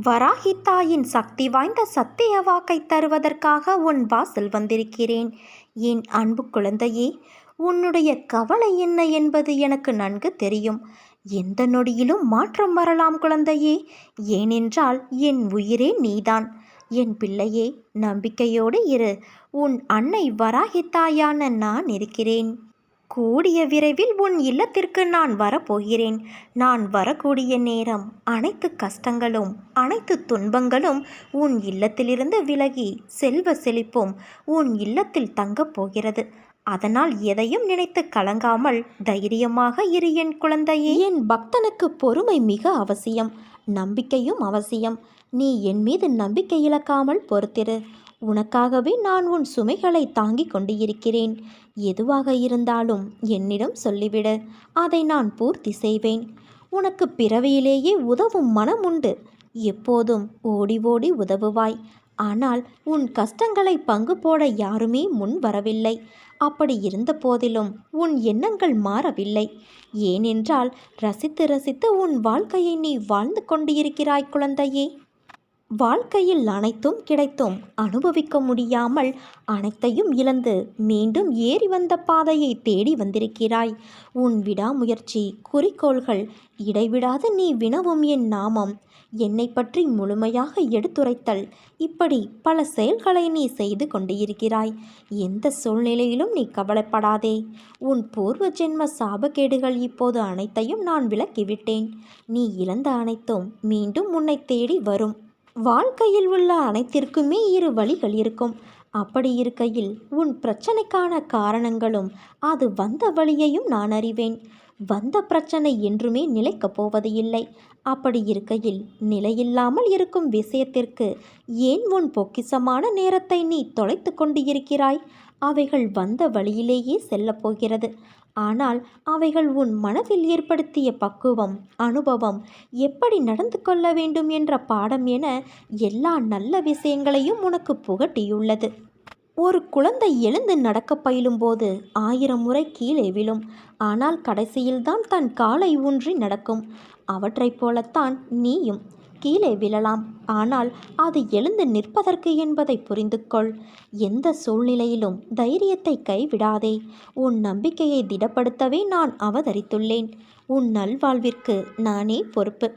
வராகித்தாயின் சக்தி வாய்ந்த சத்திய வாக்கை தருவதற்காக உன் வாசல் வந்திருக்கிறேன். என் அன்பு குழந்தையே உன்னுடைய கவலை என்ன என்பது எனக்கு நன்கு தெரியும். எந்த நொடியிலும் மாற்றம் வரலாம் குழந்தையே ஏனென்றால் என் உயிரே நீதான். என் பிள்ளையே நம்பிக்கையோடு இரு. உன் அன்னை வராகித்தாயான நான் இருக்கிறேன். கூடிய விரைவில் உன் இல்லத்திற்கு நான் வரப்போகிறேன். நான் வரக்கூடிய நேரம் அனைத்து கஷ்டங்களும் அனைத்து துன்பங்களும் உன் இல்லத்திலிருந்து விலகி செல்வ செழிப்பும் உன் இல்லத்தில் தங்கப் போகிறது. அதனால் எதையும் நினைத்து கலங்காமல் தைரியமாக இரு என் குழந்தையே. என் பக்தனுக்கு பொறுமை மிக அவசியம் நம்பிக்கையும் அவசியம். நீ என் மீது நம்பிக்கை இழக்காமல் பொறுத்திரு. உனக்காகவே நான் உன் சுமைகளை தாங்கிக் கொண்டு இருக்கிறேன் எதுவாக இருந்தாலும் என்னிடம் சொல்லிவிடு. அதை நான் பூர்த்தி செய்வேன். உனக்கு பிறவியிலேயே உதவும் மனம் உண்டு. எப்போதும் ஓடி ஓடி உதவுவாய். ஆனால் உன் கஷ்டங்களை பங்கு போட யாருமே முன் வரவில்லை. அப்படி இருந்த போதிலும் உன் எண்ணங்கள் மாறவில்லை. ஏனென்றால் ரசித்து ரசித்து உன் வாழ்க்கையை நீ வாழ்ந்து கொண்டிருக்கிறாய் குழந்தையே. வாழ்க்கையில் அனைத்தும் கிடைத்தும் அனுபவிக்க முடியாமல் அனைத்தையும் இழந்து மீண்டும் ஏறி வந்த பாதையை தேடி வந்திருக்கிறாய். உன் விடாமுயற்சி குறிக்கோள்கள் இடைவிடாது நீ வினவும் என் நாமம். என்னை பற்றி முழுமையாக எடுத்துரைத்தல். இப்படி பல செயல்களை நீ செய்து கொண்டிருக்கிறாய். எந்த சூழ்நிலையிலும் நீ கவலைப்படாதே. உன் பூர்வ ஜென்ம சாபக்கேடுகள் இப்போது அனைத்தையும் நான் விலக்கிவிட்டேன் நீ இழந்த அனைத்தும் மீண்டும் உன்னை தேடி வரும். வாழ்க்கையில் உள்ள அனைத்திற்குமே இரு வழிகள் இருக்கும். அப்படி இருக்கையில் உன் பிரச்சனைக்கான காரணங்களும் அது வந்த வழியையும் நான் அறிவேன். வந்த பிரச்சனை என்றுமே நிலைக்கப் போவது இல்லை. அப்படி இருக்கையில் நிலையில்லாமல் இருக்கும் விஷயத்திற்கு ஏன் உன் பொக்கிசமான நேரத்தை நீ தொலைத்து கொண்டு இருக்கிறாய் அவைகள் வந்த வழியிலேயே செல்லப் போகிறது. ஆனால் அவைகள் உன் மனதில் ஏற்படுத்திய பக்குவம் அனுபவம் எப்படி நடந்து கொள்ள வேண்டும் என்ற பாடம் என எல்லா நல்ல விஷயங்களையும் உனக்கு புகட்டியுள்ளது. ஒரு குழந்தை எழுந்து நடக்க பயிலும்போது ஆயிரம் முறை கீழே விழும். ஆனால் கடைசியில்தான் தன் காலை ஊன்றி நடக்கும். அவற்றைப் போலத்தான் நீயும். கீழே விழலாம். ஆனால் அது எழுந்து நிற்பதற்கு என்பதை புரிந்து கொள் எந்த சூழ்நிலையிலும் தைரியத்தை கைவிடாதே. உன் நம்பிக்கையை திடப்படுத்தவே நான் அவதரித்துள்ளேன். உன் நல்வாழ்விற்கு நானே பொறுப்பு.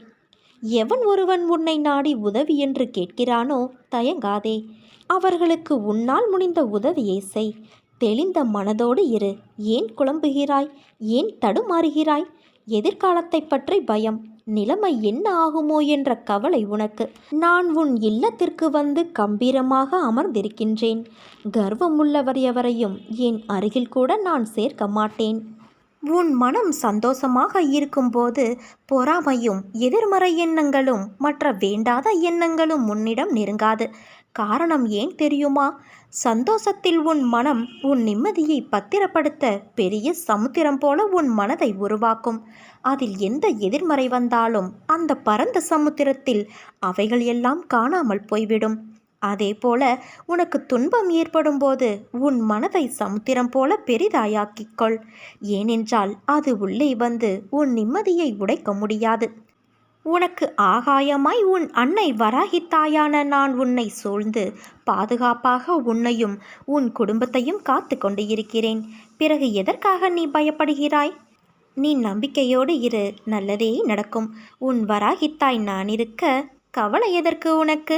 எவன் ஒருவன் உன்னை நாடி உதவி என்று கேட்கிறானோ தயங்காதே. அவர்களுக்கு உன்னால் முடிந்த உதவியை செய். தெளிந்த மனதோடு இரு. ஏன் குழம்புகிறாய்? ஏன் தடுமாறுகிறாய்? எதிர்காலத்தை பற்றி பயம். நிலைமை என்ன ஆகுமோ என்ற கவலை உனக்கு. நான் உன் இல்லத்திற்கு வந்து கம்பீரமாக அமர்ந்திருக்கின்றேன். கர்வமுள்ளவர் எவரையும் என் அருகில் கூட நான் சேர்க்க மாட்டேன். உன் மனம் சந்தோஷமாக இருக்கும்போது பொறாமையும் எதிர்மறை எண்ணங்களும் மற்ற வேண்டாத எண்ணங்களும் உன்னிடம் நெருங்காது. காரணம் ஏன் தெரியுமா? சந்தோஷத்தில் உன் மனம் உன் நிம்மதியை பத்திரப்படுத்த பெரிய சமுத்திரம் போல உன் மனதை உருவாக்கும். அதில் எந்த எதிர்மறை வந்தாலும் அந்த பரந்த சமுத்திரத்தில் அவைகள் எல்லாம் காணாமல் போய்விடும். அதே போல உனக்கு துன்பம் ஏற்படும் போது உன் மனதை சமுத்திரம் போல பெரிதாயாக்கிக்கொள். ஏனென்றால் அது உள்ளே வந்து உன் நிம்மதியை உடைக்க முடியாது. உனக்கு ஆகாயமாய் உன் அன்னை வராகித்தாயான நான் உன்னை சூழ்ந்து பாதுகாப்பாக உன்னையும் உன் குடும்பத்தையும் காத்து கொண்டு இருக்கிறேன். பிறகு எதற்காக நீ பயப்படுகிறாய்? நீ நம்பிக்கையோடு இரு நல்லதே நடக்கும். உன் வராகித்தாய் நான் இருக்க கவலை எதற்கு உனக்கு?